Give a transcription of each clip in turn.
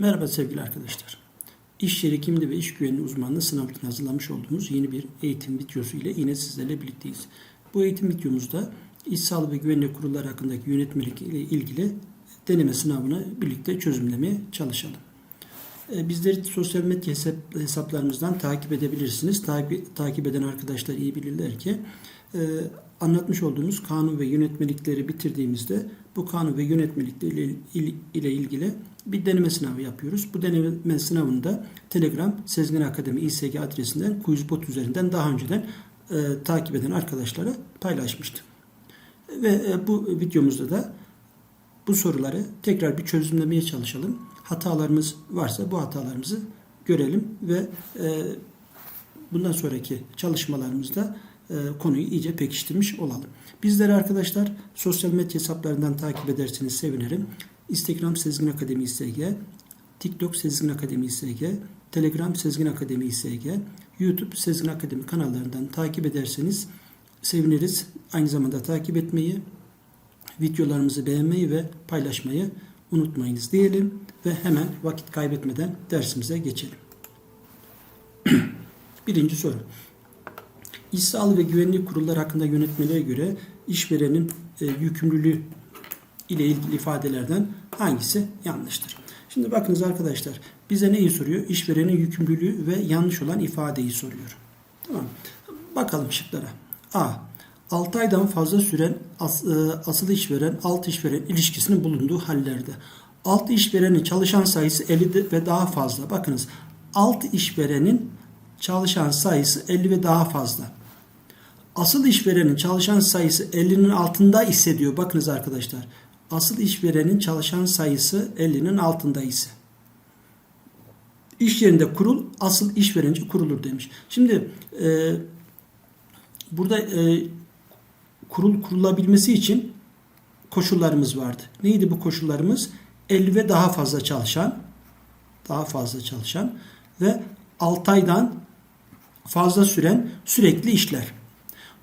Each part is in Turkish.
Merhaba sevgili arkadaşlar. İş yeri kimliği ve iş güvenliği uzmanlığı sınavı için hazırlamış olduğumuz yeni bir eğitim videosu ile yine sizlerle birlikteyiz. Bu eğitim videomuzda iş sağlığı ve güvenlik kurulları hakkındaki yönetmelik ile ilgili deneme sınavını birlikte çözümlemeye çalışalım. Ee, Bizleri sosyal medya hesap- hesaplarımızdan takip edebilirsiniz. Takip, takip eden arkadaşlar iyi bilirler ki e, anlatmış olduğumuz kanun ve yönetmelikleri bitirdiğimizde bu kanun ve yönetmelikleri ile, il- ile ilgili bir deneme sınavı yapıyoruz. Bu deneme sınavında Telegram Sezgin Akademi İSG adresinden Quizbot üzerinden daha önceden e, takip eden arkadaşlara paylaşmıştım. Ve e, bu videomuzda da bu soruları tekrar bir çözümlemeye çalışalım. Hatalarımız varsa bu hatalarımızı görelim ve e, bundan sonraki çalışmalarımızda konuyu iyice pekiştirmiş olalım. Bizleri arkadaşlar sosyal medya hesaplarından takip ederseniz sevinirim. Instagram Sezgin Akademi İSG, TikTok Sezgin Akademi İSG, Telegram Sezgin Akademi İSG, YouTube Sezgin Akademi kanallarından takip ederseniz seviniriz. Aynı zamanda takip etmeyi, videolarımızı beğenmeyi ve paylaşmayı unutmayınız diyelim ve hemen vakit kaybetmeden dersimize geçelim. Birinci soru. İş sağlığı ve güvenlik kurulları hakkında yönetmeliğe göre işverenin e, yükümlülüğü ile ilgili ifadelerden hangisi yanlıştır? Şimdi bakınız arkadaşlar bize neyi soruyor? İşverenin yükümlülüğü ve yanlış olan ifadeyi soruyor. Tamam. Bakalım şıklara. A. 6 aydan fazla süren as, e, asıl işveren alt işveren ilişkisinin bulunduğu hallerde. Alt işverenin çalışan sayısı 50 de- ve daha fazla. Bakınız alt işverenin çalışan sayısı 50 ve daha fazla. Asıl işverenin çalışan sayısı 50'nin altında ise diyor. Bakınız arkadaşlar. Asıl işverenin çalışan sayısı 50'nin altında ise. İş yerinde kurul asıl işverenci kurulur demiş. Şimdi e, burada e, kurul kurulabilmesi için koşullarımız vardı. Neydi bu koşullarımız? 50 ve daha fazla çalışan, daha fazla çalışan ve 6 aydan fazla süren sürekli işler.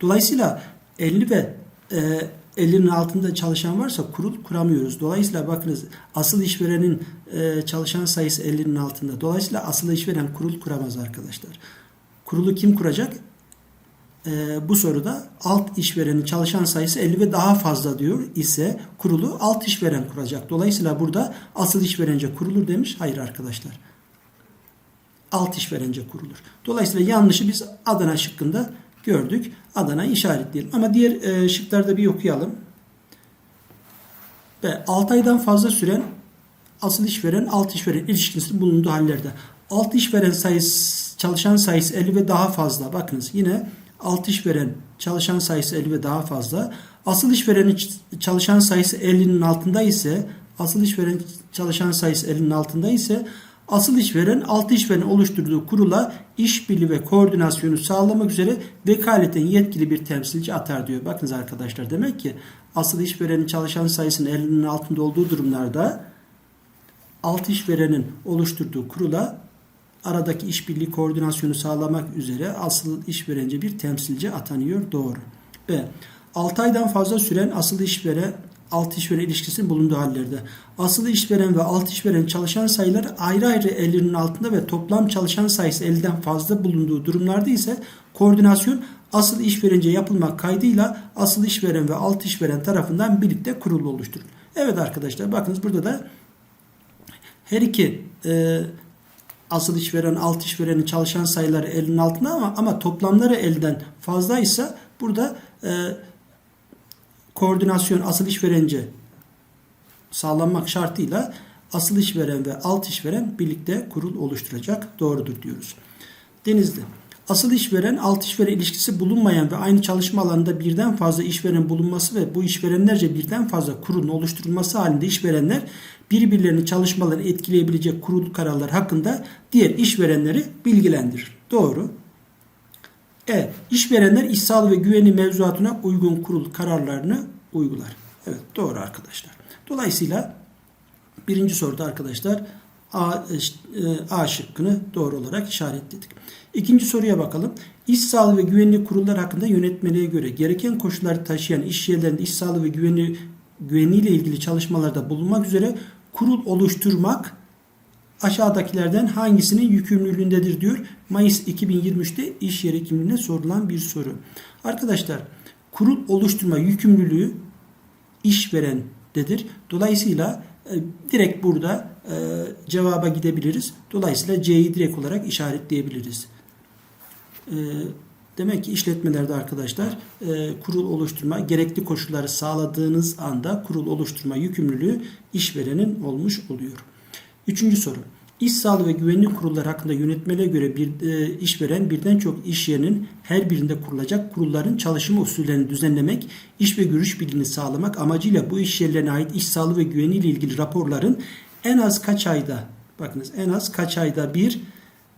Dolayısıyla 50 ve e, 50'nin altında çalışan varsa kurul kuramıyoruz. Dolayısıyla bakınız asıl işverenin e, çalışan sayısı 50'nin altında. Dolayısıyla asıl işveren kurul kuramaz arkadaşlar. Kurulu kim kuracak? E, bu soruda alt işverenin çalışan sayısı 50 ve daha fazla diyor ise kurulu alt işveren kuracak. Dolayısıyla burada asıl işverence kurulur demiş. Hayır arkadaşlar. Alt işverence kurulur. Dolayısıyla yanlışı biz Adana şıkkında gördük. Adana işaretleyelim. Ama diğer e, şıklarda bir okuyalım. Ve 6 aydan fazla süren asıl işveren alt işveren ilişkisinin bulunduğu hallerde. Alt işveren sayısı çalışan sayısı 50 ve daha fazla. Bakınız yine alt işveren çalışan sayısı 50 ve daha fazla. Asıl işverenin çalışan sayısı 50'nin altında ise asıl işveren çalışan sayısı 50'nin altında ise asıl işveren alt işveren oluşturduğu kurula işbirliği ve koordinasyonu sağlamak üzere vekaleten yetkili bir temsilci atar diyor. Bakınız arkadaşlar demek ki asıl işverenin çalışan sayısının 50'nin altında olduğu durumlarda alt işverenin oluşturduğu kurula aradaki işbirliği koordinasyonu sağlamak üzere asıl işverence bir temsilci atanıyor. Doğru. B. 6 aydan fazla süren asıl işveren alt işveren ilişkisinin bulunduğu hallerde. Asıl işveren ve alt işveren çalışan sayıları ayrı ayrı 50'nin altında ve toplam çalışan sayısı 50'den fazla bulunduğu durumlarda ise koordinasyon asıl işverence yapılmak kaydıyla asıl işveren ve alt işveren tarafından birlikte kurulu oluşturulur. Evet arkadaşlar bakınız burada da her iki e, asıl işveren, alt işverenin çalışan sayıları elinin altında ama, ama toplamları elden fazlaysa burada e, koordinasyon asıl işverence sağlanmak şartıyla asıl işveren ve alt işveren birlikte kurul oluşturacak. Doğrudur diyoruz. Denizli. Asıl işveren alt işveren ilişkisi bulunmayan ve aynı çalışma alanında birden fazla işveren bulunması ve bu işverenlerce birden fazla kurulun oluşturulması halinde işverenler birbirlerinin çalışmalarını etkileyebilecek kurul kararları hakkında diğer işverenleri bilgilendirir. Doğru. E. İşverenler iş sağlığı ve güvenliği mevzuatına uygun kurul kararlarını uygular. Evet doğru arkadaşlar. Dolayısıyla birinci soruda arkadaşlar A, e, A şıkkını doğru olarak işaretledik. İkinci soruya bakalım. İş sağlığı ve güvenlik kurulları hakkında yönetmeliğe göre gereken koşulları taşıyan iş yerlerinde iş sağlığı ve güvenliği ile ilgili çalışmalarda bulunmak üzere kurul oluşturmak aşağıdakilerden hangisinin yükümlülüğündedir diyor. Mayıs 2023'te iş yeri kimliğine sorulan bir soru. Arkadaşlar kurul oluşturma yükümlülüğü işverendedir. Dolayısıyla e, direkt burada e, cevaba gidebiliriz. Dolayısıyla C'yi direkt olarak işaretleyebiliriz. E, demek ki işletmelerde arkadaşlar e, kurul oluşturma gerekli koşulları sağladığınız anda kurul oluşturma yükümlülüğü işverenin olmuş oluyor. Üçüncü soru. İş sağlığı ve güvenlik kurulları hakkında yönetmeliğe göre bir e, işveren birden çok iş yerinin her birinde kurulacak kurulların çalışma usullerini düzenlemek, iş ve görüş bilgini sağlamak amacıyla bu iş yerlerine ait iş sağlığı ve güvenliği ile ilgili raporların en az kaç ayda bakınız en az kaç ayda bir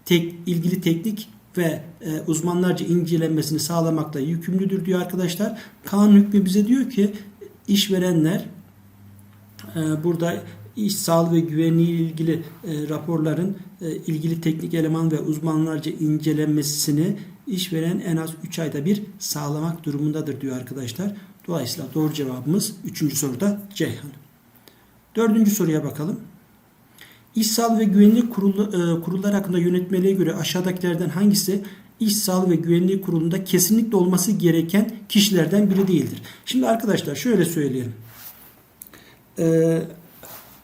tek ilgili teknik ve e, uzmanlarca incelenmesini sağlamakla yükümlüdür diyor arkadaşlar. Kanun hükmü bize diyor ki işverenler e, burada iş sağlığı ve güvenliği ile ilgili e, raporların e, ilgili teknik eleman ve uzmanlarca incelenmesini işveren en az 3 ayda bir sağlamak durumundadır diyor arkadaşlar. Dolayısıyla doğru cevabımız 3. soruda Ceyhan. Dördüncü soruya bakalım. İş sağlığı ve güvenlik kurulu, e, kurulları hakkında yönetmeliğe göre aşağıdakilerden hangisi İş Sağlığı ve Güvenliği Kurulu'nda kesinlikle olması gereken kişilerden biri değildir? Şimdi arkadaşlar şöyle söyleyelim. Ee,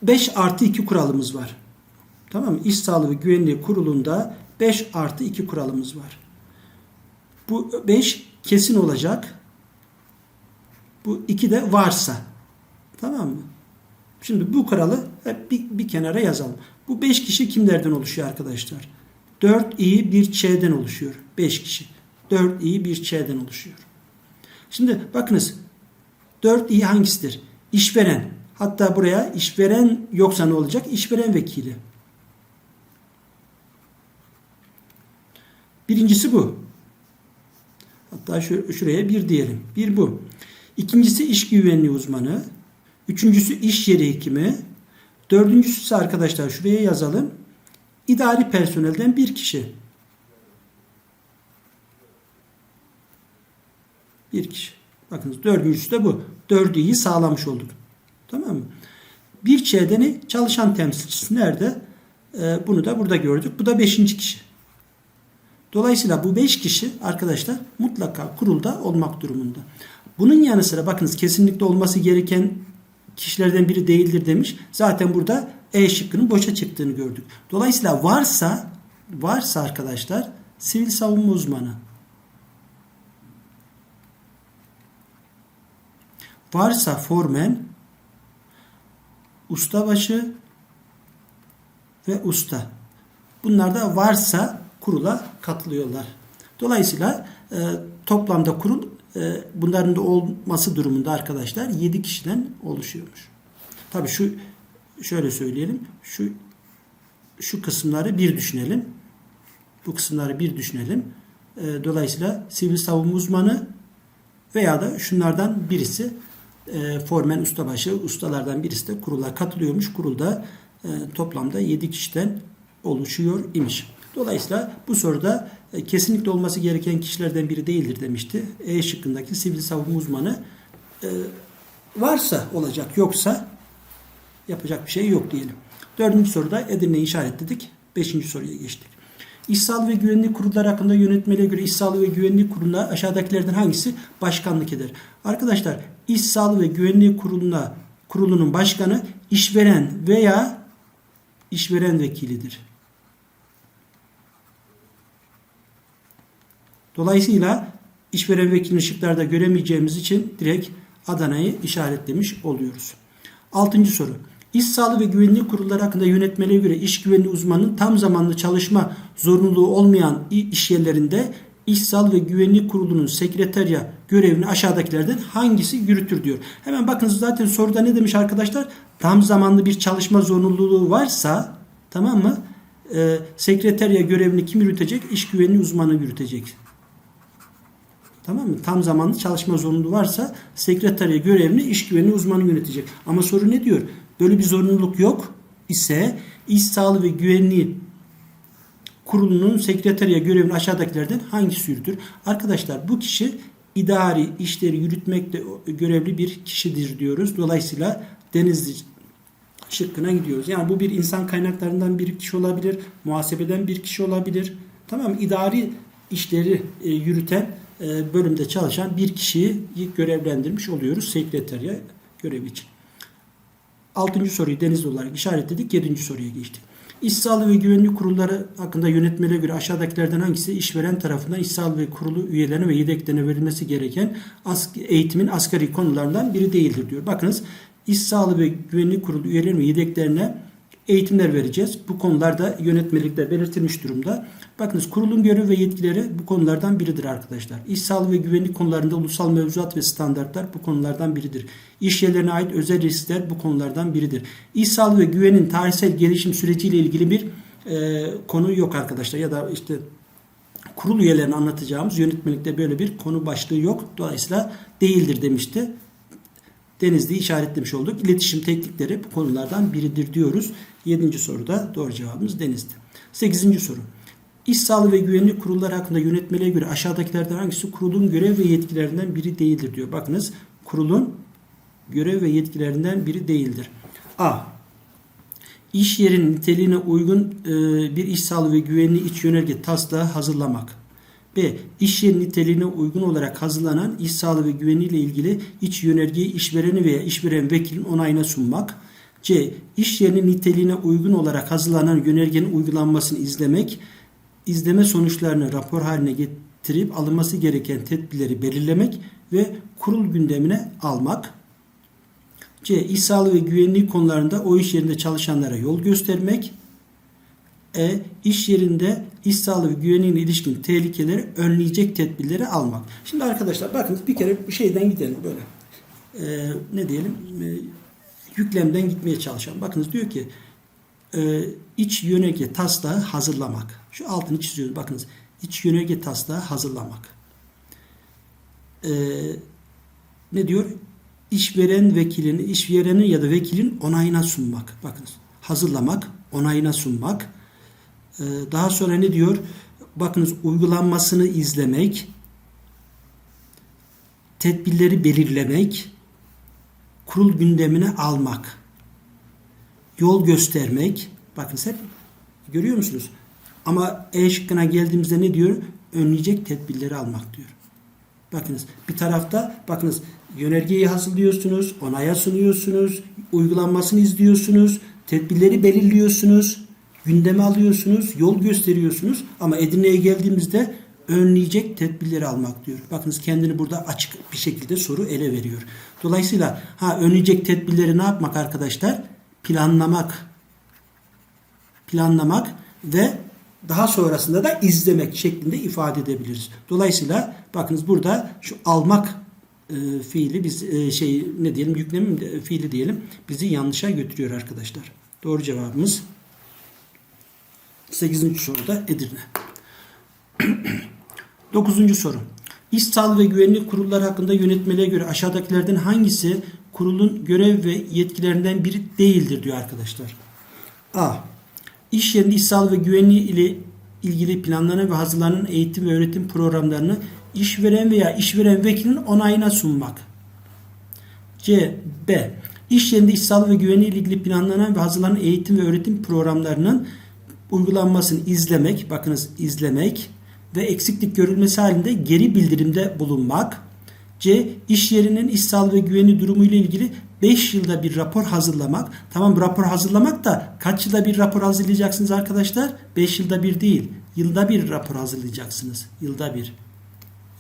5 artı 2 kuralımız var. Tamam mı? İş Sağlığı ve Güvenliği Kurulu'nda 5 artı 2 kuralımız var. Bu 5 kesin olacak. Bu 2 de varsa. Tamam mı? Şimdi bu kuralı hep bir, bir kenara yazalım. Bu 5 kişi kimlerden oluşuyor arkadaşlar? 4 i bir ç'den oluşuyor. 5 kişi. 4 i bir ç'den oluşuyor. Şimdi bakınız 4 i hangisidir? İşveren. Hatta buraya işveren yoksa ne olacak? İşveren vekili. Birincisi bu. Hatta şu, şuraya bir diyelim. Bir bu. İkincisi iş güvenliği uzmanı. Üçüncüsü iş yeri hekimi. Dördüncüsü ise arkadaşlar şuraya yazalım. İdari personelden bir kişi. Bir kişi. Bakınız dördüncüsü de bu. Dördü iyi sağlamış olduk. Tamam mı? Bir çeydeni çalışan temsilcisi nerede? Ee, bunu da burada gördük. Bu da beşinci kişi. Dolayısıyla bu beş kişi arkadaşlar mutlaka kurulda olmak durumunda. Bunun yanı sıra bakınız kesinlikle olması gereken kişilerden biri değildir demiş. Zaten burada E şıkkının boşa çıktığını gördük. Dolayısıyla varsa varsa arkadaşlar sivil savunma uzmanı varsa formen ustabaşı ve usta. Bunlar da varsa kurula katılıyorlar. Dolayısıyla e, toplamda kurul e, bunların da olması durumunda arkadaşlar 7 kişiden oluşuyormuş. Tabii şu şöyle söyleyelim. Şu şu kısımları bir düşünelim. Bu kısımları bir düşünelim. E, dolayısıyla sivil savunma uzmanı veya da şunlardan birisi e, formen ustabaşı ustalardan birisi de kurula katılıyormuş. Kurulda e, toplamda 7 kişiden oluşuyor imiş. Dolayısıyla bu soruda e, kesinlikle olması gereken kişilerden biri değildir demişti. E şıkkındaki sivil savunma uzmanı e, varsa olacak yoksa yapacak bir şey yok diyelim. Dördüncü soruda Edirne'yi işaretledik. Beşinci soruya geçtik. Sağlığı ve güvenlik kurulları hakkında yönetmeliğe göre sağlığı ve güvenlik kuruluna aşağıdakilerden hangisi başkanlık eder? Arkadaşlar sağlığı ve güvenlik kuruluna kurulunun başkanı işveren veya işveren vekilidir. Dolayısıyla işveren vekilini şıklarda göremeyeceğimiz için direkt Adana'yı işaretlemiş oluyoruz. Altıncı soru. İş sağlığı ve güvenlik kurulları hakkında yönetmeliğe göre iş güvenliği uzmanının tam zamanlı çalışma zorunluluğu olmayan iş yerlerinde İş Sağlığı ve Güvenlik Kurulu'nun sekreterya görevini aşağıdakilerden hangisi yürütür diyor. Hemen bakınız zaten soruda ne demiş arkadaşlar? Tam zamanlı bir çalışma zorunluluğu varsa tamam mı? Ee, sekreterya görevini kim yürütecek? İş güvenliği uzmanı yürütecek. Tamam mı? Tam zamanlı çalışma zorunluluğu varsa sekreterya görevini iş güvenliği uzmanı yönetecek. Ama soru ne diyor? Böyle bir zorunluluk yok ise iş sağlığı ve güvenliği kurulunun sekreterya görevini aşağıdakilerden hangisi yürütür? Arkadaşlar bu kişi idari işleri yürütmekle görevli bir kişidir diyoruz. Dolayısıyla Denizli şıkkına gidiyoruz. Yani bu bir insan kaynaklarından bir kişi olabilir, muhasebeden bir kişi olabilir. Tamam mı? İdari işleri e, yürüten e, bölümde çalışan bir kişiyi görevlendirmiş oluyoruz sekreterya görevi için. Altıncı soruyu denizli olarak işaretledik. Yedinci soruya geçtik. İş sağlığı ve güvenlik kurulları hakkında yönetmelere göre aşağıdakilerden hangisi işveren tarafından iş sağlığı ve kurulu üyelerine ve yedeklerine verilmesi gereken eğitimin asgari konularından biri değildir diyor. Bakınız iş sağlığı ve güvenlik kurulu üyelerine ve yedeklerine eğitimler vereceğiz. Bu konularda yönetmelikte belirtilmiş durumda. Bakınız kurulun görevi ve yetkileri bu konulardan biridir arkadaşlar. İş sağlığı ve güvenlik konularında ulusal mevzuat ve standartlar bu konulardan biridir. İş yerlerine ait özel riskler bu konulardan biridir. İş sağlığı ve güvenin tarihsel gelişim süreciyle ilgili bir e, konu yok arkadaşlar. Ya da işte kurul üyelerini anlatacağımız yönetmelikte böyle bir konu başlığı yok. Dolayısıyla değildir demişti. Denizli'yi işaretlemiş olduk. İletişim teknikleri bu konulardan biridir diyoruz. Yedinci soruda doğru cevabımız Denizli. Sekizinci soru. İş sağlığı ve güvenlik kurulları hakkında yönetmeliğe göre aşağıdakilerden hangisi kurulun görev ve yetkilerinden biri değildir diyor. Bakınız kurulun görev ve yetkilerinden biri değildir. A. İş yerinin niteliğine uygun e, bir iş sağlığı ve güvenliği iç yönerge taslağı hazırlamak. B. İş yeri niteliğine uygun olarak hazırlanan iş sağlığı ve güvenliği ile ilgili iç yönergeyi işvereni veya işveren vekilin onayına sunmak. C. İş yerinin niteliğine uygun olarak hazırlanan yönergenin uygulanmasını izlemek. izleme sonuçlarını rapor haline getirip alınması gereken tedbirleri belirlemek ve kurul gündemine almak. C. İş sağlığı ve güvenliği konularında o iş yerinde çalışanlara yol göstermek. E. İş yerinde iş sağlığı ve güvenliğine ilişkin tehlikeleri önleyecek tedbirleri almak. Şimdi arkadaşlar bakınız bir kere bir şeyden gidelim böyle. E, ne diyelim? E, yüklemden gitmeye çalışalım. Bakınız diyor ki e, iç yönerge taslağı hazırlamak. Şu altını çiziyoruz. Bakınız iç yönerge taslağı hazırlamak. E, ne diyor? İşveren vekilini, işverenin ya da vekilin onayına sunmak. Bakınız hazırlamak, onayına sunmak. Ee, daha sonra ne diyor? Bakınız uygulanmasını izlemek, tedbirleri belirlemek, kurul gündemine almak, yol göstermek. Bakınız hep görüyor musunuz? Ama E şıkkına geldiğimizde ne diyor? Önleyecek tedbirleri almak diyor. Bakınız bir tarafta bakınız yönergeyi hazırlıyorsunuz, onaya sunuyorsunuz, uygulanmasını izliyorsunuz, tedbirleri belirliyorsunuz, gündeme alıyorsunuz, yol gösteriyorsunuz ama Edirne'ye geldiğimizde önleyecek tedbirleri almak diyor. Bakınız kendini burada açık bir şekilde soru ele veriyor. Dolayısıyla ha önleyecek tedbirleri ne yapmak arkadaşlar? Planlamak. Planlamak ve daha sonrasında da izlemek şeklinde ifade edebiliriz. Dolayısıyla bakınız burada şu almak e, fiili biz e, şey ne diyelim yüklemi fiili diyelim bizi yanlışa götürüyor arkadaşlar. Doğru cevabımız 8. soruda Edirne. 9. soru. İş sağlığı ve güvenlik kurulları hakkında yönetmeliğe göre aşağıdakilerden hangisi kurulun görev ve yetkilerinden biri değildir diyor arkadaşlar. A. İş yerinde iş sağlığı ve güvenliği ile ilgili planlanan ve hazırlanan eğitim ve öğretim programlarını işveren veya işveren vekilinin onayına sunmak. C. B. İş yerinde iş sağlığı ve güvenliği ile ilgili planlanan ve hazırlanan eğitim ve öğretim programlarının uygulanmasını izlemek, bakınız izlemek ve eksiklik görülmesi halinde geri bildirimde bulunmak. C. İş yerinin iş sağlığı ve güvenliği durumu ile ilgili 5 yılda bir rapor hazırlamak. Tamam rapor hazırlamak da kaç yılda bir rapor hazırlayacaksınız arkadaşlar? 5 yılda bir değil. Yılda bir rapor hazırlayacaksınız. Yılda bir.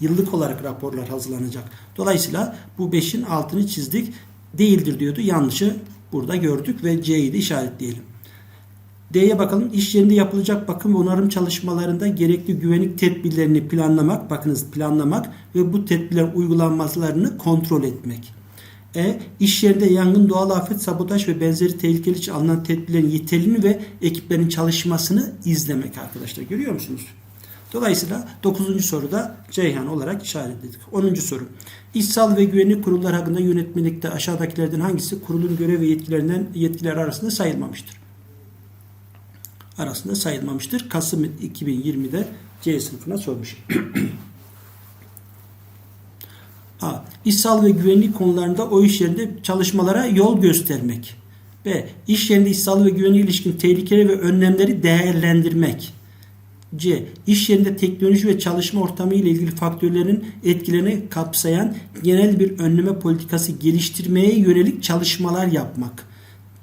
Yıllık olarak raporlar hazırlanacak. Dolayısıyla bu 5'in altını çizdik. Değildir diyordu. Yanlışı burada gördük ve C'yi de işaretleyelim. D'ye bakalım. İş yerinde yapılacak bakım ve onarım çalışmalarında gerekli güvenlik tedbirlerini planlamak. Bakınız planlamak ve bu tedbirlerin uygulanmalarını kontrol etmek. E. İş yerinde yangın, doğal afet, sabotaj ve benzeri tehlikeli için alınan tedbirlerin yeterliliğini ve ekiplerin çalışmasını izlemek arkadaşlar. Görüyor musunuz? Dolayısıyla 9. soruda Ceyhan olarak işaretledik. 10. soru. İş sağlığı ve güvenlik kurulları hakkında yönetmelikte aşağıdakilerden hangisi kurulun görev ve yetkilerinden yetkiler arasında sayılmamıştır? Arasında sayılmamıştır. Kasım 2020'de C sınıfına sormuş. A. İş sağlığı ve güvenlik konularında o iş yerinde çalışmalara yol göstermek. B. İş yerinde iş sağlığı ve güvenliğe ilişkin tehlikeleri ve önlemleri değerlendirmek. C. İş yerinde teknoloji ve çalışma ortamı ile ilgili faktörlerin etkilerini kapsayan genel bir önleme politikası geliştirmeye yönelik çalışmalar yapmak.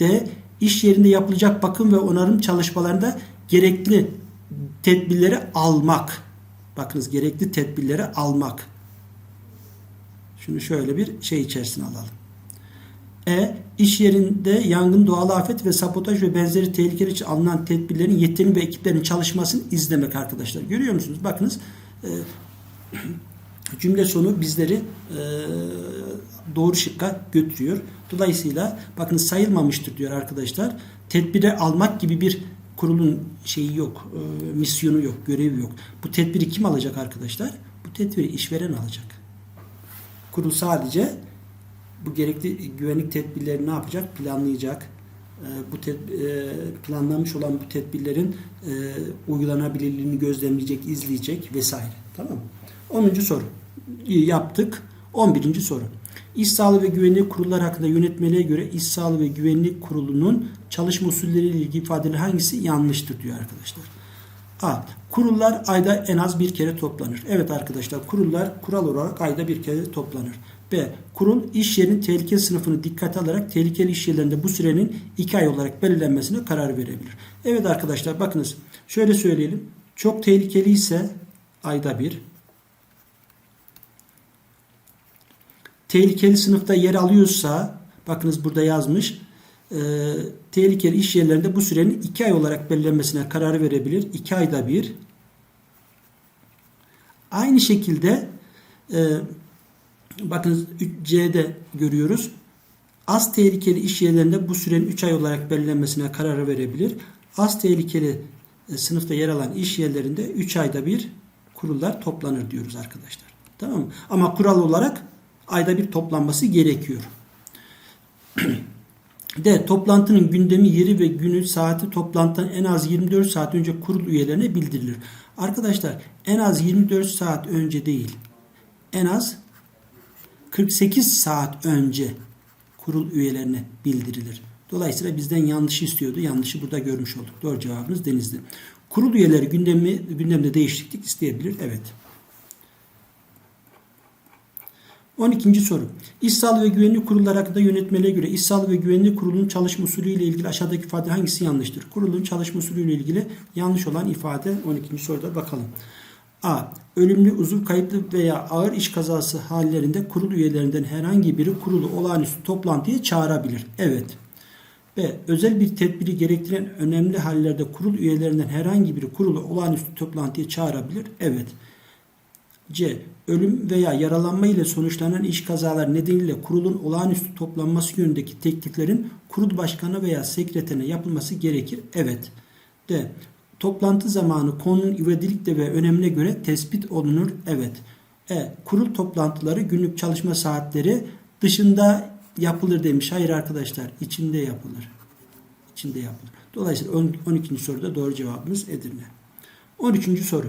D. İş yerinde yapılacak bakım ve onarım çalışmalarında gerekli tedbirleri almak. Bakınız gerekli tedbirleri almak. Şunu şöyle bir şey içerisine alalım. E. iş yerinde yangın, doğal afet ve sabotaj ve benzeri tehlikeler için alınan tedbirlerin yeteneği ve ekiplerin çalışmasını izlemek arkadaşlar. Görüyor musunuz? Bakınız e, cümle sonu bizleri e, doğru şıkka götürüyor. Dolayısıyla bakın sayılmamıştır diyor arkadaşlar. Tedbire almak gibi bir kurulun şeyi yok, e, misyonu yok, görevi yok. Bu tedbiri kim alacak arkadaşlar? Bu tedbiri işveren alacak. Kurul sadece bu gerekli güvenlik tedbirlerini ne yapacak? Planlayacak. E, bu ted- e, planlanmış olan bu tedbirlerin e, uygulanabilirliğini gözlemleyecek, izleyecek vesaire. Tamam mı? 10. soru. İyi yaptık. 11. soru. İş Sağlığı ve Güvenlik Kurulları hakkında yönetmeliğe göre İş Sağlığı ve Güvenlik Kurulu'nun çalışma usulleriyle ilgili ifadeleri hangisi yanlıştır diyor arkadaşlar. A. Kurullar ayda en az bir kere toplanır. Evet arkadaşlar kurullar kural olarak ayda bir kere toplanır. B. Kurul iş yerinin tehlike sınıfını dikkate alarak tehlikeli iş yerlerinde bu sürenin 2 ay olarak belirlenmesine karar verebilir. Evet arkadaşlar bakınız şöyle söyleyelim. Çok tehlikeli ise ayda bir. Tehlikeli sınıfta yer alıyorsa bakınız burada yazmış e, tehlikeli iş yerlerinde bu sürenin 2 ay olarak belirlenmesine karar verebilir. 2 ayda bir. Aynı şekilde e, bakınız C'de görüyoruz. Az tehlikeli iş yerlerinde bu sürenin 3 ay olarak belirlenmesine karar verebilir. Az tehlikeli e, sınıfta yer alan iş yerlerinde 3 ayda bir kurullar toplanır diyoruz arkadaşlar. Tamam mı? Ama kural olarak ayda bir toplanması gerekiyor. D. Toplantının gündemi, yeri ve günü, saati toplantıdan en az 24 saat önce kurul üyelerine bildirilir. Arkadaşlar en az 24 saat önce değil. En az 48 saat önce kurul üyelerine bildirilir. Dolayısıyla bizden yanlış istiyordu. Yanlışı burada görmüş olduk. Doğru cevabımız Denizli. Kurul üyeleri gündemi, gündemde değişiklik isteyebilir. Evet. 12. soru. İş Sağlığı ve Güvenlik Kurulları hakkında yönetmeliğe göre İş Sağlığı ve Güvenlik Kurulu'nun çalışma usulü ile ilgili aşağıdaki ifade hangisi yanlıştır? Kurulun çalışma usulü ile ilgili yanlış olan ifade 12. soruda bakalım. A. Ölümlü, uzuv kayıplı veya ağır iş kazası hallerinde kurul üyelerinden herhangi biri kurulu olağanüstü toplantıya çağırabilir. Evet. B. Özel bir tedbiri gerektiren önemli hallerde kurul üyelerinden herhangi biri kurulu olağanüstü toplantıya çağırabilir. Evet. C. Ölüm veya yaralanma ile sonuçlanan iş kazaları nedeniyle kurulun olağanüstü toplanması yönündeki tekliflerin kurul başkanı veya sekreterine yapılması gerekir. Evet. D. Toplantı zamanı konunun ivedilikle ve önemine göre tespit olunur. Evet. E. Kurul toplantıları günlük çalışma saatleri dışında yapılır demiş. Hayır arkadaşlar içinde yapılır. İçinde yapılır. Dolayısıyla 12. soruda doğru cevabımız Edirne. 13. soru.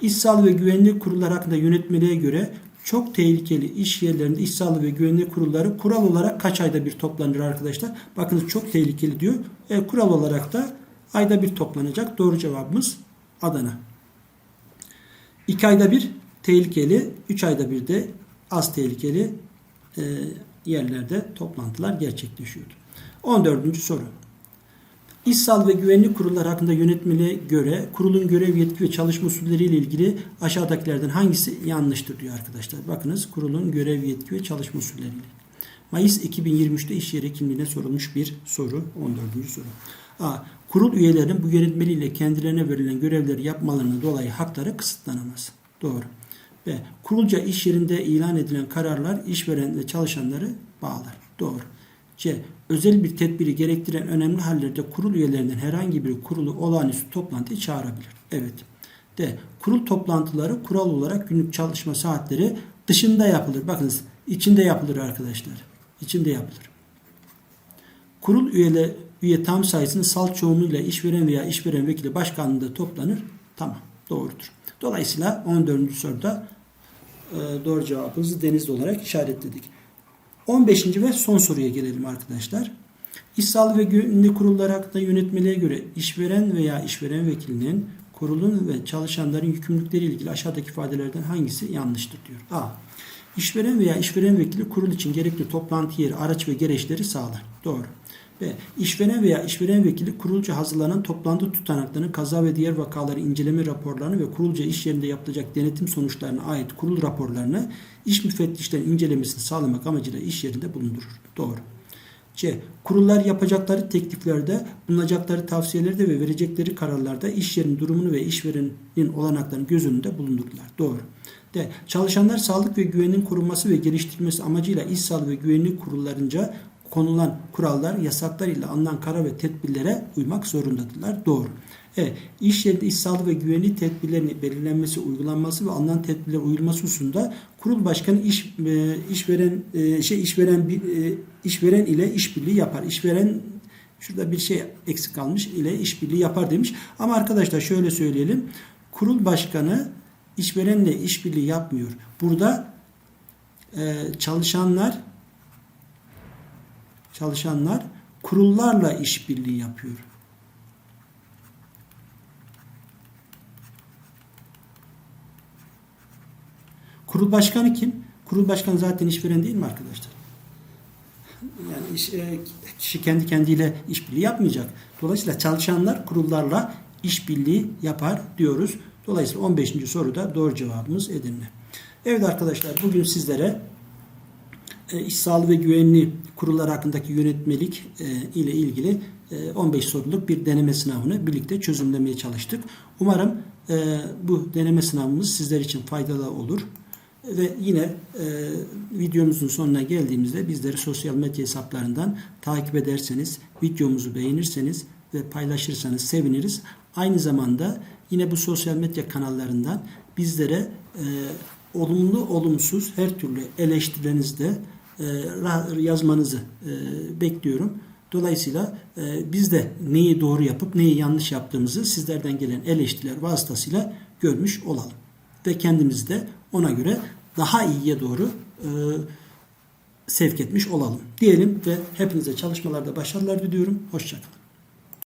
İş Sağlığı ve Güvenlik Kurulları hakkında yönetmeliğe göre çok tehlikeli iş yerlerinde iş sağlığı ve güvenlik kurulları kural olarak kaç ayda bir toplanır arkadaşlar? Bakınız çok tehlikeli diyor. E, kural olarak da ayda bir toplanacak. Doğru cevabımız Adana. 2 ayda bir tehlikeli, 3 ayda bir de az tehlikeli e, yerlerde toplantılar gerçekleşiyordu. 14. soru. İş Sağlığı ve Güvenlik Kurulları hakkında yönetmeliğe göre kurulun görev yetki ve çalışma usulleriyle ilgili aşağıdakilerden hangisi yanlıştır diyor arkadaşlar. Bakınız kurulun görev yetki ve çalışma usulleriyle. Mayıs 2023'te iş yeri kimliğine sorulmuş bir soru. 14. soru. A. Kurul üyelerinin bu yönetmeliğiyle kendilerine verilen görevleri yapmalarına dolayı hakları kısıtlanamaz. Doğru. B. Kurulca iş yerinde ilan edilen kararlar işveren ve çalışanları bağlar. Doğru. C. Özel bir tedbiri gerektiren önemli hallerde kurul üyelerinden herhangi bir kurulu olağanüstü toplantıya çağırabilir. Evet. D. Kurul toplantıları kural olarak günlük çalışma saatleri dışında yapılır. Bakınız içinde yapılır arkadaşlar. İçinde yapılır. Kurul üyele, üye tam sayısının salt çoğunluğuyla işveren veya işveren vekili başkanlığında toplanır. Tamam. Doğrudur. Dolayısıyla 14. soruda e, doğru cevabımızı denizli olarak işaretledik. 15. ve son soruya gelelim arkadaşlar. İş sağlığı ve güvenlik kurulları hakkında yönetmeliğe göre işveren veya işveren vekilinin kurulun ve çalışanların yükümlülükleri ilgili aşağıdaki ifadelerden hangisi yanlıştır diyor. A. İşveren veya işveren vekili kurul için gerekli toplantı yeri, araç ve gereçleri sağlar. Doğru. B. İşveren veya işveren vekili kurulca hazırlanan toplantı tutanaklarının kaza ve diğer vakaları inceleme raporlarını ve kurulca iş yerinde yapılacak denetim sonuçlarına ait kurul raporlarını iş müfettişlerin incelemesini sağlamak amacıyla iş yerinde bulundurur. Doğru. C. Kurullar yapacakları tekliflerde, bulunacakları tavsiyelerde ve verecekleri kararlarda iş yerinin durumunu ve işverenin olanaklarını göz önünde bulundururlar. Doğru. D. Çalışanlar sağlık ve güvenin korunması ve geliştirilmesi amacıyla iş sağlığı ve güvenlik kurullarınca konulan kurallar, yasaklar ile alınan karar ve tedbirlere uymak zorundadırlar. Doğru. E, iş yerinde iş sağlığı ve güvenlik tedbirlerinin belirlenmesi, uygulanması ve alınan tedbirlere uyulması hususunda kurul başkanı iş e, işveren e, şey işveren bir e, işveren ile işbirliği yapar. İşveren şurada bir şey eksik kalmış ile işbirliği yapar demiş. Ama arkadaşlar şöyle söyleyelim. Kurul başkanı işverenle işbirliği yapmıyor. Burada e, çalışanlar çalışanlar kurullarla işbirliği yapıyor. Kurul başkanı kim? Kurul başkanı zaten işveren değil mi arkadaşlar? Yani iş, e, kişi kendi kendiyle işbirliği yapmayacak. Dolayısıyla çalışanlar kurullarla işbirliği yapar diyoruz. Dolayısıyla 15. soruda doğru cevabımız Edirne. Evet arkadaşlar bugün sizlere iş sağlığı ve güvenliği kurullar hakkındaki yönetmelik e, ile ilgili e, 15 soruluk bir deneme sınavını birlikte çözümlemeye çalıştık. Umarım e, bu deneme sınavımız sizler için faydalı olur. Ve yine e, videomuzun sonuna geldiğimizde bizleri sosyal medya hesaplarından takip ederseniz, videomuzu beğenirseniz ve paylaşırsanız seviniriz. Aynı zamanda yine bu sosyal medya kanallarından bizlere e, olumlu olumsuz her türlü eleştirilerinizi de e, yazmanızı e, bekliyorum. Dolayısıyla e, biz de neyi doğru yapıp neyi yanlış yaptığımızı sizlerden gelen eleştiriler vasıtasıyla görmüş olalım. Ve kendimizi de ona göre daha iyiye doğru e, sevk etmiş olalım diyelim ve hepinize çalışmalarda başarılar diliyorum. Hoşçakalın.